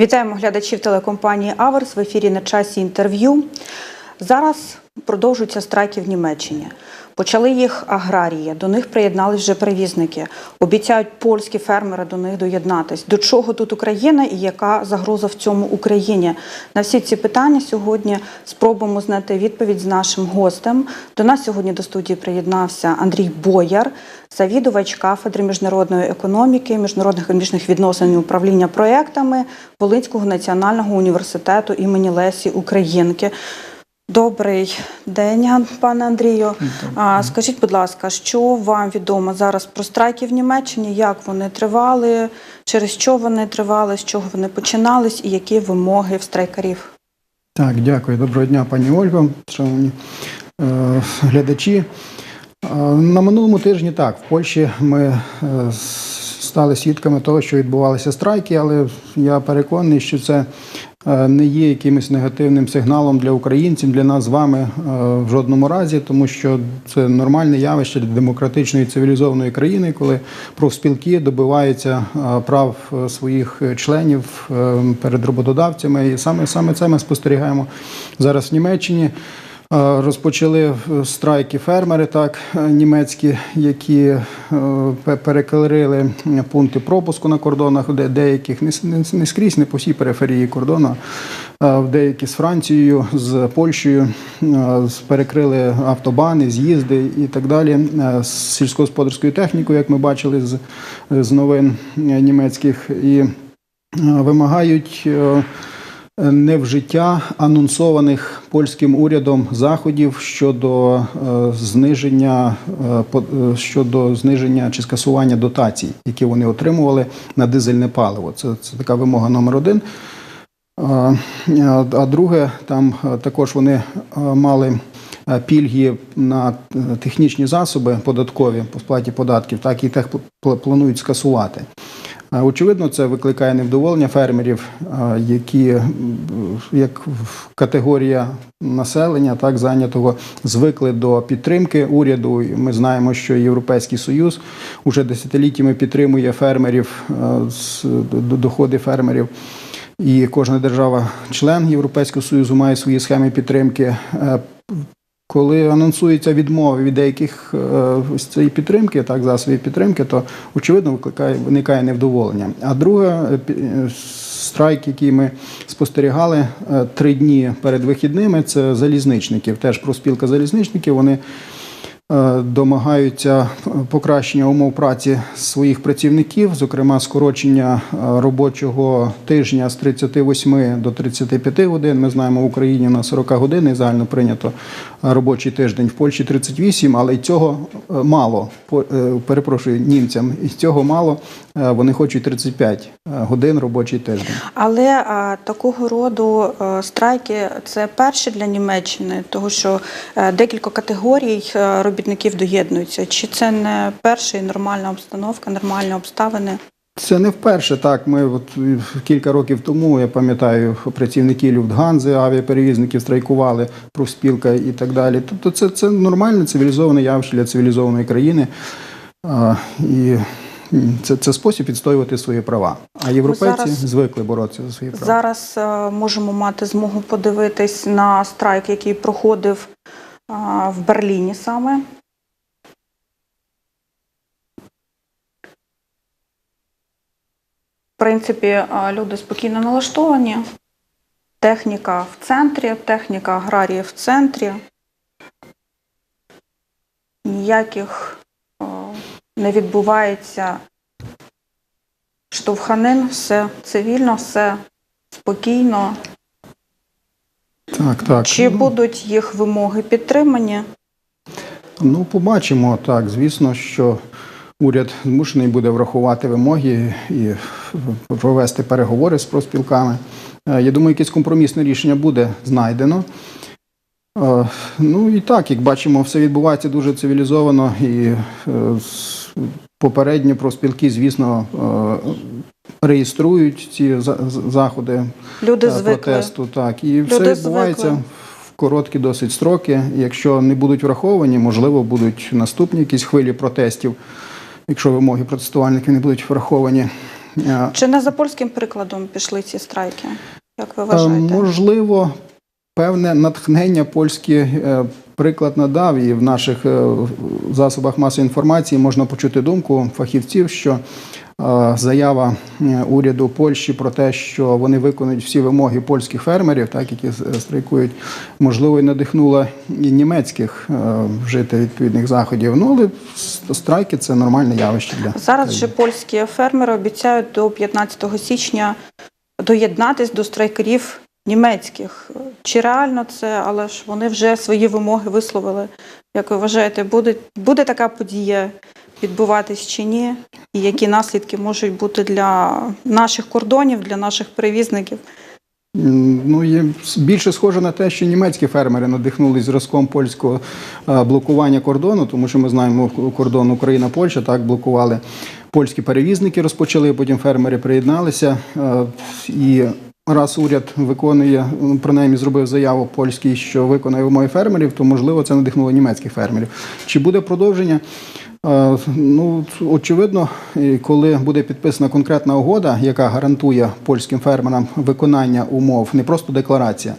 Вітаємо глядачів телекомпанії Аверс в ефірі на часі інтерв'ю. Зараз продовжуються страйки в Німеччині. Почали їх аграрії, до них приєднались вже перевізники. Обіцяють польські фермери до них доєднатись. До чого тут Україна і яка загроза в цьому Україні? На всі ці питання сьогодні спробуємо знайти відповідь з нашим гостем. До нас сьогодні до студії приєднався Андрій Бояр, завідувач кафедри міжнародної економіки, міжнародних економічних відносин і управління проектами Волинського національного університету імені Лесі Українки. Добрий день, пане Андрію. А, скажіть, будь ласка, що вам відомо зараз про страйки в Німеччині? Як вони тривали? Через що вони тривали? З чого вони починались, і які вимоги в страйкарів? Так, дякую. Доброго дня, пані Ольго, шановні е, глядачі. Е, на минулому тижні так, в Польщі ми е, стали свідками того, що відбувалися страйки, але я переконаний, що це не є якимось негативним сигналом для українців, для нас з вами е, в жодному разі, тому що це нормальне явище для демократичної цивілізованої країни, коли профспілки добиваються е, прав е, своїх членів е, перед роботодавцями. І саме саме це ми спостерігаємо зараз в Німеччині. Е, Розпочали е, страйки фермери, так е, німецькі, які перекрили пункти пропуску на кордонах, де деяких не, скрізь, не по всій периферії кордону, в деякі з Францією, з Польщею, перекрили автобани, з'їзди і так далі. З сільськогосподарською технікою, як ми бачили з, з новин німецьких, і вимагають. Невжиття анонсованих польським урядом заходів щодо е, зниження е, е, щодо зниження чи скасування дотацій, які вони отримували на дизельне паливо. Це, це така вимога номер один. А, друге, там також вони мали пільги на технічні засоби податкові по сплаті податків, так і пл- планують скасувати. Е, Очевидно, це викликає невдоволення фермерів, е, які як категорія населення, так зайнятого, звикли до підтримки уряду. Ми знаємо, що Європейський Союз уже десятиліттями підтримує фермерів, е, з- доходи фермерів. І кожна держава-член Європейського Союзу має свої схеми підтримки. Коли анонсується відмова від деяких е, ось цієї підтримки, так засобів підтримки, то очевидно викликає виникає невдоволення. А друге, е, е, страйк, який ми спостерігали три дні перед вихідними, це залізничників. Теж проспілка залізничників. Вони домагаються покращення умов праці своїх працівників, зокрема скорочення е, робочого тижня з 38 до 35 годин. Ми знаємо, в Україні на 40 годин загально прийнято робочий тиждень, в Польщі 38, але й цього е, мало. Е, Перепрошую німцям, і цього мало. Е, Вони хочуть 35 годин робочий тиждень. Але а, такого роду е, страйки це перші для Німеччини, тому що е, декілька категорій е, робітників доєднуються. Чи це не перша і нормальна обстановка, нормальні обставини? Це не вперше. Так, ми от е, кілька років тому, я пам'ятаю, працівники Люфтганзи, авіаперевізників страйкували, профспілка і так далі. Тобто, це, це нормальне цивілізоване явище для цивілізованої країни. А, і це, це спосіб відстоювати свої права. А європейці зараз- звикли боротися за свої права. Зараз е, можемо мати змогу подивитись на страйк, який проходив в Берліні саме. В принципі, люди спокійно налаштовані. Техніка в центрі, техніка аграрії в центрі. Ніяких не відбувається штовханин, все цивільно, все спокійно. Так, так. Чи будуть їх вимоги підтримані? Ну, побачимо. Так, звісно, що уряд змушений буде врахувати вимоги і провести переговори з профспілками. Е, Я думаю, якесь компромісне рішення буде знайдено. Е, Ну і так, як бачимо, все відбувається дуже цивілізовано і е, попередньо профспілки, звісно, реєструють ці заходи Люди е, звикли. протесту. Так, і Люди все відбувається звикли. в короткі досить строки. Якщо не будуть враховані, можливо, будуть наступні якісь хвилі протестів, якщо вимоги протестувальників не будуть враховані. Е, Чи не за польським прикладом пішли ці страйки? Як ви Е, вважаєте? Можливо, певне натхнення польський е, приклад надав, і в наших е, засобах масової інформації можна почути думку фахівців, що е, заява е, уряду Польщі про те, що вони виконують всі вимоги польських фермерів, так які е, страйкують, можливо, і надихнула і німецьких е, вжити відповідних заходів. Ну але страйки це нормальне явище для Зараз же польські фермери обіцяють до 15 січня доєднатись до страйкерів німецьких. Чи реально це, але ж вони вже свої вимоги висловили. Як ви вважаєте, буде, буде така подія відбуватись чи ні? І які наслідки можуть бути для наших кордонів, для наших перевізників? Ну, є більше схоже на те, що німецькі фермери надихнулись зразком польського е, блокування кордону, тому що ми знаємо кордон Україна-Польща, так блокували польські перевізники, розпочали, потім фермери приєдналися. е, І раз уряд виконує, ну, принаймні зробив заяву польський, що виконає вимоги фермерів, то можливо це надихнуло німецьких фермерів. Чи буде продовження? Е, Ну, очевидно, коли буде підписана конкретна угода, яка гарантує польським фермерам виконання умов, не просто декларація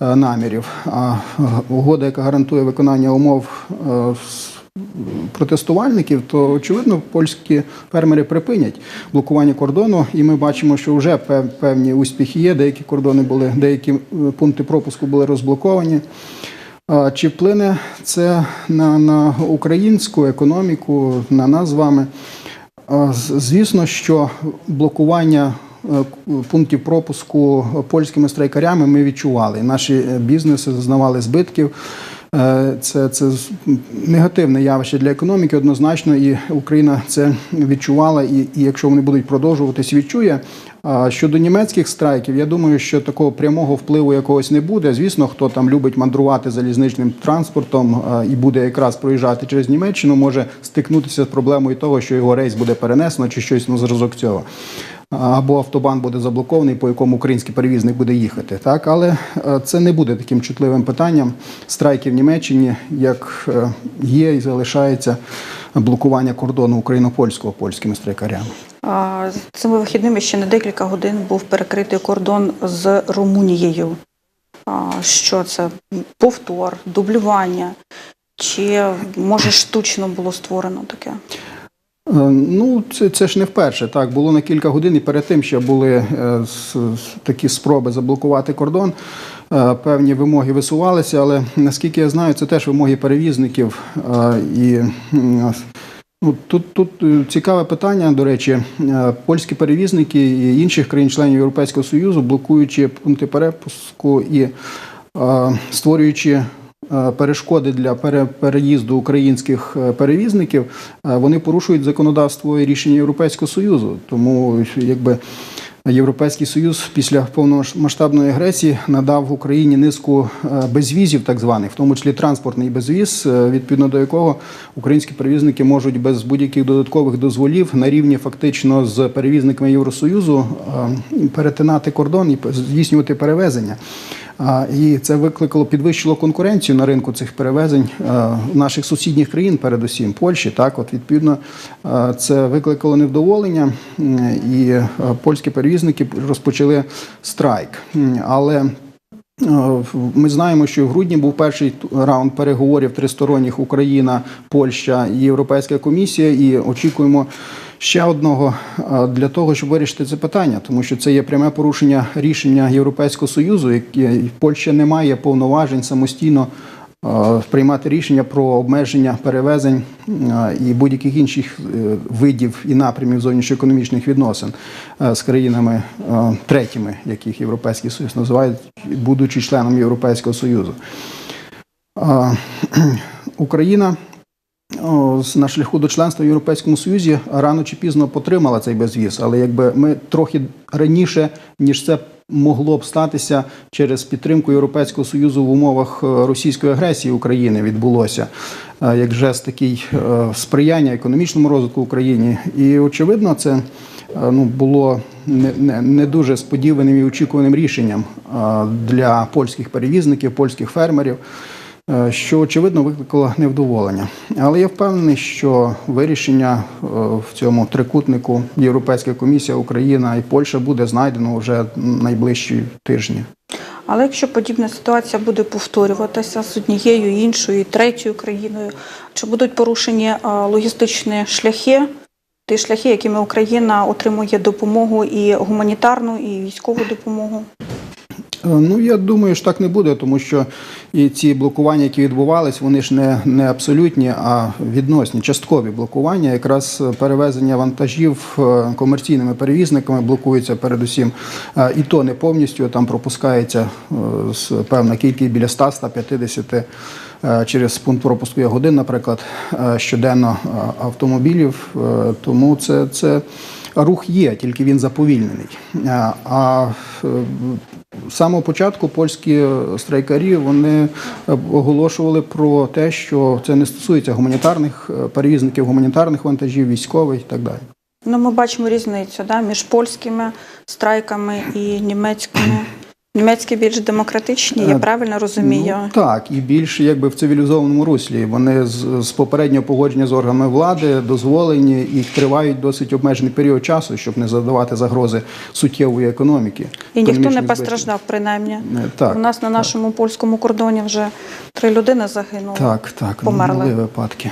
е, намірів, а е, угода, яка гарантує виконання умов протестувальників, то очевидно польські фермери припинять блокування кордону, і ми бачимо, що вже певні успіхи є. Деякі кордони були, деякі пункти пропуску були розблоковані. Чи вплине це на, на українську економіку, на нас з вами? Звісно, що блокування е, пунктів пропуску польськими страйкарями ми відчували. Наші бізнеси зазнавали збитків. Е, Це, це негативне явище для економіки, однозначно, і Україна це відчувала. І, і якщо вони будуть продовжуватись, відчує. Щодо німецьких страйків, я думаю, що такого прямого впливу якогось не буде. Звісно, хто там любить мандрувати залізничним транспортом і буде якраз проїжджати через Німеччину, може стикнутися з проблемою того, що його рейс буде перенесено чи щось на зразок цього. Або автобан буде заблокований, по якому український перевізник буде їхати. Так, але е, це не буде таким чутливим питанням. Страйки в Німеччині, як е, є і залишається блокування кордону україно-польського польськими страйкарями. Цими вихідними ще на декілька годин був перекритий кордон з Румунією. Що це? Повтор, дублювання? Чи може штучно було створено таке? Е, Ну, це, це ж не вперше. Так, було на кілька годин, і перед тим ще були е, с- такі спроби заблокувати кордон. Е, Певні вимоги висувалися, але наскільки я знаю, це теж вимоги перевізників. Е, І ну, тут, тут е, цікаве питання, до речі, Е, польські перевізники і інших країн-членів Європейського Союзу, блокуючи пункти перепуску і е, створюючи е, перешкоди для пере- переїзду українських перевізників, вони порушують законодавство і рішення Європейського Союзу. Тому якби. Європейський Союз після повномасштабної агресії надав Україні низку е, безвізів, так званих, в тому числі транспортний безвіз, е, відповідно до якого українські перевізники можуть без будь-яких додаткових дозволів на рівні фактично з перевізниками Євросоюзу е, перетинати кордон і здійснювати перевезення. І це викликало підвищило конкуренцію на ринку цих перевезень е, наших сусідніх країн, передусім Польщі. Так, от відповідно, е, це викликало невдоволення, і е, польські перевізники розпочали страйк. Але Ми знаємо, що в грудні був перший раунд переговорів тристоронніх Україна, Польща і Європейська комісія, і очікуємо ще одного е, для того, щоб вирішити це питання, тому що це є пряме порушення рішення Європейського союзу, яке Польща не має повноважень самостійно. Е, Приймати рішення про обмеження перевезень е, і будь-яких інших е, видів і напрямів зовнішньоекономічних відносин з країнами третіми, яких Європейський Союз називає, будучи членом Європейського Союзу. Україна на шляху до членства в Європейському Союзі рано чи пізно потримала цей безвіз, але якби ми трохи раніше, ніж це могло б статися через підтримку Європейського Союзу в умовах е, російської агресії України відбулося е, як жест такий е, сприяння економічному розвитку України. І очевидно, це ну, було не, не, не дуже сподіваним і очікуваним рішенням для польських перевізників, польських фермерів. Е, що очевидно викликало невдоволення. Але я впевнений, що вирішення е, в цьому трикутнику Європейська комісія, Україна і Польща буде знайдено вже найближчі тижні. Але якщо подібна ситуація буде повторюватися з однією, іншою, третьою країною, чи будуть порушені е, логістичні шляхи, ті шляхи, якими Україна отримує допомогу і гуманітарну, і військову допомогу? Е, Ну, я думаю, що так не буде, тому що і ці блокування, які відбувались, вони ж не, не абсолютні, а відносні, часткові блокування. Якраз перевезення вантажів е, комерційними перевізниками блокується передусім. Е, І то не повністю там пропускається певна кількість біля 100-150 е, через пункт пропуску годин, наприклад, щоденно автомобілів. Тому це, це рух є, тільки він заповільнений. А, з самого початку польські е, страйкарі вони е, оголошували про те, що це не стосується гуманітарних е, перевізників, гуманітарних вантажів, військових і так далі. Ну, ми бачимо різницю да, між польськими страйками і німецькими. Німецькі більш демократичні, я Е, правильно розумію? Ну, так, і більше якби в цивілізованому руслі. Вони з, з попереднього погодження з органами влади дозволені і тривають досить обмежений період часу, щоб не задавати загрози суттєвої економіки. І ніхто не постраждав, принаймні. Е, Так, У нас на нашому польському кордоні вже три людини загинули. Так, так, Померли. були випадки.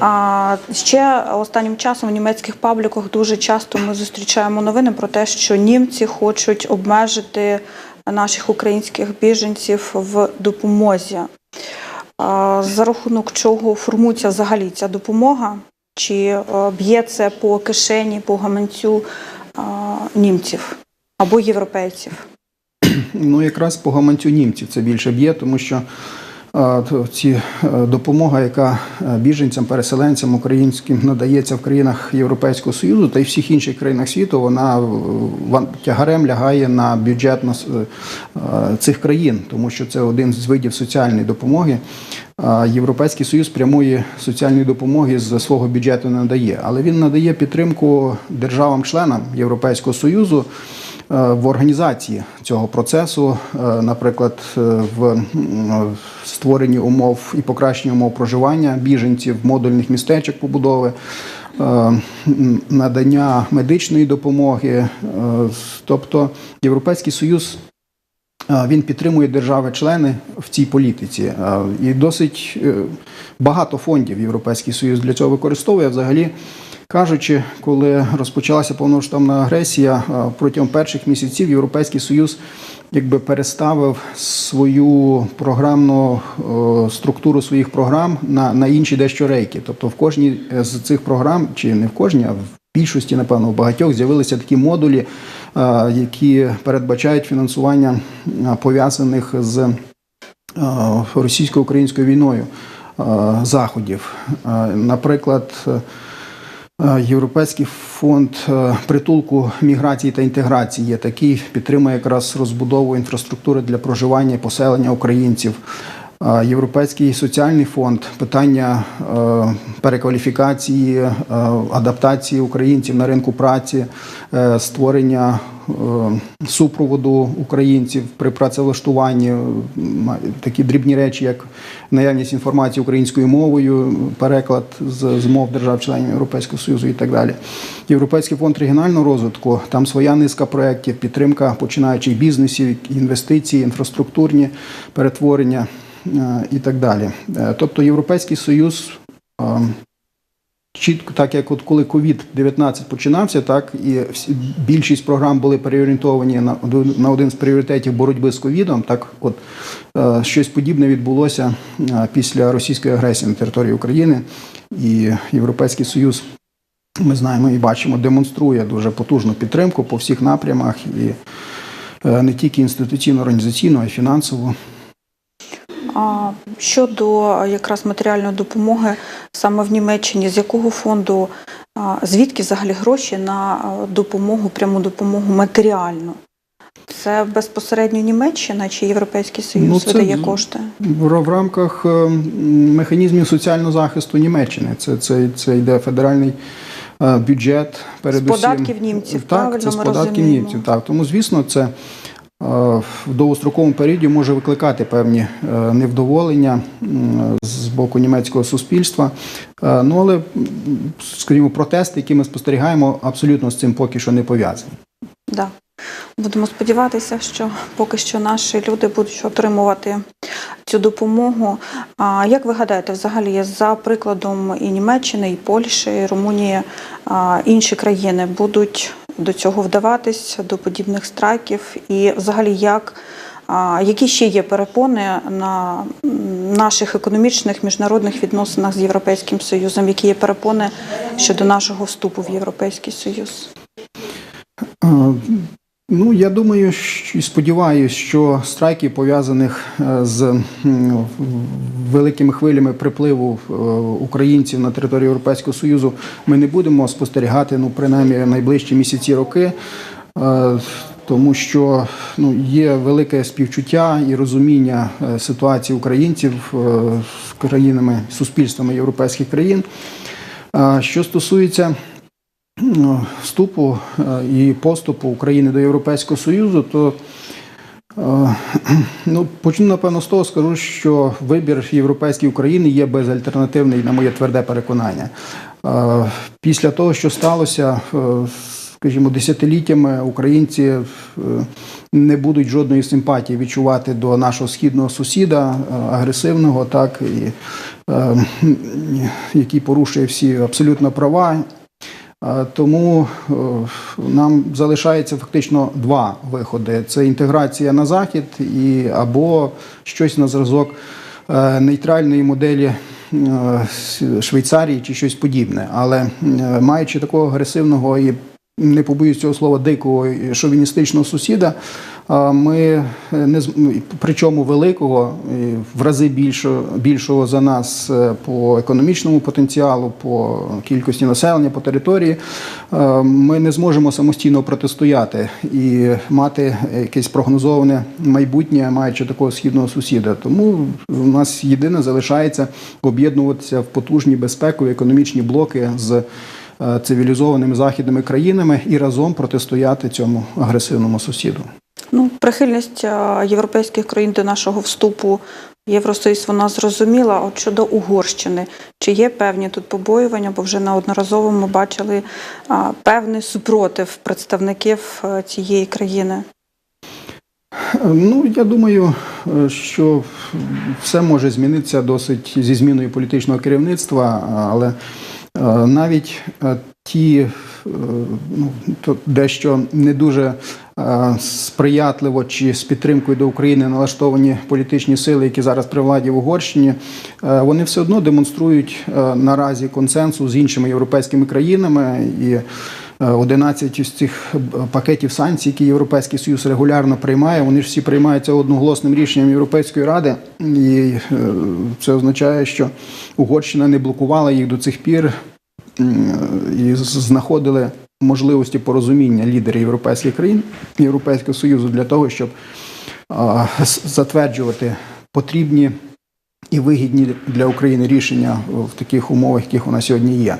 А ще останнім часом в німецьких пабліках дуже часто ми зустрічаємо новини про те, що німці хочуть обмежити наших українських біженців в допомозі. За рахунок чого формується взагалі ця допомога? Чи е, б'є це по кишені, по гаманцю німців або європейців? Ну, якраз по гаманцю німців це більше б'є, тому що е, ці е, допомога, яка е, біженцям, переселенцям українським надається в країнах Європейського Союзу та й всіх інших країнах світу, вона е, тягарем лягає на бюджет цих країн, тому що це один з видів соціальної допомоги. Європейський Союз прямої соціальної допомоги з свого бюджету не надає, але він надає підтримку державам-членам Європейського Союзу в організації цього процесу, е, наприклад, е, в створенні умов і покращенні умов проживання біженців, модульних містечок побудови. е, Надання медичної допомоги, е, тобто Європейський Союз Він підтримує держави-члени в цій політиці. І досить е, багато фондів Європейський Союз для цього використовує. Взагалі, кажучи, коли розпочалася повномасштабна агресія, протягом перших місяців Європейський Союз якби переставив свою програмну структуру своїх програм на, на інші дещо рейки. Тобто в кожній з цих програм, чи не в кожній, а в більшості, напевно, в багатьох з'явилися такі модулі, які передбачають фінансування пов'язаних з російсько-українською війною заходів. Наприклад, Європейський фонд е, притулку міграції та інтеграції є такий, підтримує якраз розбудову інфраструктури для проживання і поселення українців. Е, Європейський соціальний фонд питання е, перекваліфікації, е, адаптації українців на ринку праці, е, створення е, супроводу українців при працевлаштуванні, такі дрібні речі, як наявність інформації українською мовою, переклад з, з мов держав-членів Європейського Союзу і так далі. Європейський фонд регіонального розвитку, там своя низка проєктів, підтримка починаючих бізнесів, інвестиції, інфраструктурні перетворення е, і так далі. Е, Тобто Європейський Союз. Чітко, так як от коли COVID-19 починався, так і всі, більшість програм були переорієнтовані на, на один з пріоритетів боротьби з ковідом. Так, от е, щось подібне відбулося е, після російської агресії на території України, і Європейський Союз, ми знаємо і бачимо, демонструє дуже потужну підтримку по всіх напрямах, і е, не тільки інституційно, організаційно, а й фінансово. Щодо якраз матеріальної допомоги саме в Німеччині, з якого фонду, звідки взагалі гроші на допомогу, пряму допомогу матеріальну? Це безпосередньо Німеччина чи Європейський Союз Ну, це видає кошти? В, в рамках е, механізмів соціального захисту Німеччини. Це, це, це йде федеральний е, бюджет. Передусім. податків німців, Так, правильно це з податків розуміємо? німців. Так, тому звісно, це. В довгостроковому періоді може викликати певні е, невдоволення з боку німецького суспільства. Е, Ну але, скажімо, протести, які ми спостерігаємо, абсолютно з цим поки що не пов'язані. Да. Будемо сподіватися, що поки що наші люди будуть отримувати цю допомогу. А як ви гадаєте, взагалі за прикладом і Німеччини, і Польщі, і Румунії, а, інші країни будуть до цього вдаватись, до подібних страйків? І взагалі як? Які ще є перепони на наших економічних міжнародних відносинах з Європейським Союзом? Які є перепони щодо нашого вступу в Європейський Союз? Ну, я думаю і сподіваюся, що страйки пов'язаних е, з великими хвилями припливу е, українців на територію Європейського Союзу ми не будемо спостерігати, ну, принаймні, найближчі місяці роки. Е, Тому що ну, є велике співчуття і розуміння ситуації українців з країнами, суспільствами європейських країн. Що стосується вступу е, і поступу України до Європейського Союзу, то е, ну, почну напевно з того, скажу, що вибір європейської України є безальтернативний, на моє тверде переконання. Е, Після того, що сталося, скажімо, десятиліттями українці не будуть жодної симпатії відчувати до нашого східного сусіда, агресивного, так і який порушує всі абсолютно права. Тому е, нам залишається фактично два виходи: це інтеграція на захід і або щось на зразок е, нейтральної моделі е, Швейцарії чи щось подібне. Але маючи такого агресивного і не побоюсь цього слова дикого шовіністичного сусіда. Ми не з- причому великого, в рази більшого, більшого за нас е, по економічному потенціалу, по кількості населення, по території. е, Ми не зможемо самостійно протистояти і мати якесь прогнозоване майбутнє, маючи такого східного сусіда. Тому у нас єдине залишається об'єднуватися в потужні безпекові економічні блоки з е, цивілізованими західними країнами і разом протистояти цьому агресивному сусіду. Ну, прихильність е, європейських країн до нашого вступу в Євросоюз вона зрозуміла. От щодо Угорщини, чи є певні тут побоювання, бо вже неодноразово ми бачили певний супротив представників е, цієї країни. Ну, я думаю, е, що все може змінитися досить зі зміною політичного керівництва, але е, навіть е, ті е, ну, то дещо не дуже е, сприятливо чи з підтримкою до України налаштовані політичні сили, які зараз при владі в Угорщині, е, вони все одно демонструють е, наразі консенсус з іншими європейськими країнами і. Е, 11 із цих е, пакетів санкцій, які Європейський Союз регулярно приймає, вони ж всі приймаються одноголосним рішенням Європейської ради, і е, це означає, що Угорщина не блокувала їх до цих пір і знаходили можливості порозуміння лідери європейських країн Європейського Союзу для того, щоб затверджувати потрібні і вигідні для України рішення в таких умовах, яких нас сьогодні є.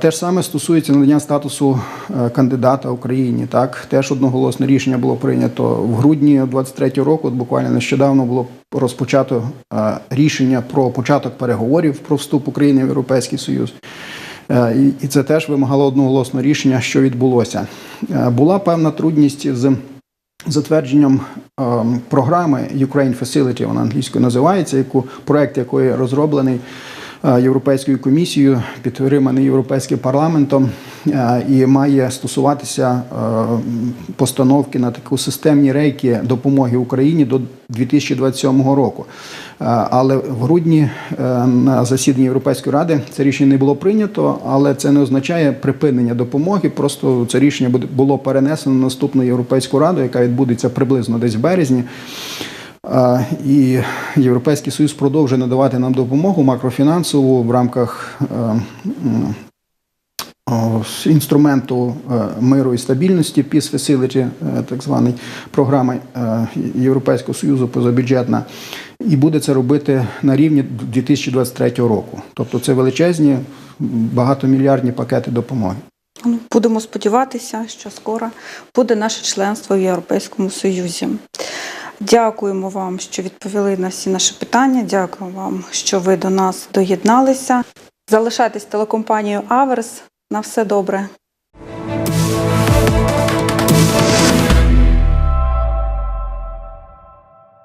Те ж саме стосується надання статусу е, кандидата Україні. Так, теж одноголосне рішення було прийнято в грудні 23-го року. От буквально нещодавно було розпочато е, рішення про початок переговорів про вступ України в Європейський Союз. Е, І це теж вимагало одноголосного рішення, що відбулося. Е, Була певна трудність з затвердженням ем, програми Ukraine Facility, вона англійською називається, яку проект якої розроблений е, Європейською комісією, підтриманий Європейським парламентом е, і має стосуватися е, постановки на таку системні рейки допомоги Україні до 2027 року. Е, Але в грудні е, на засіданні Європейської ради це рішення не було прийнято, але це не означає припинення допомоги. Просто це рішення було перенесено на наступну європейську раду, яка відбудеться приблизно десь в березні. І Європейський Союз продовжує надавати нам допомогу макрофінансову в рамках е, інструменту е, миру і стабільності Peace Facility, е, так званий програми Європейського Союзу позабюджетна, і буде це робити на рівні 2023 року. Тобто це величезні багатомільярдні пакети допомоги. Ну, Будемо сподіватися, що скоро буде наше членство в Європейському Союзі. Дякуємо вам, що відповіли на всі наші питання. Дякую вам, що ви до нас доєдналися. Залишайтесь телекомпанією Аверс. На все добре.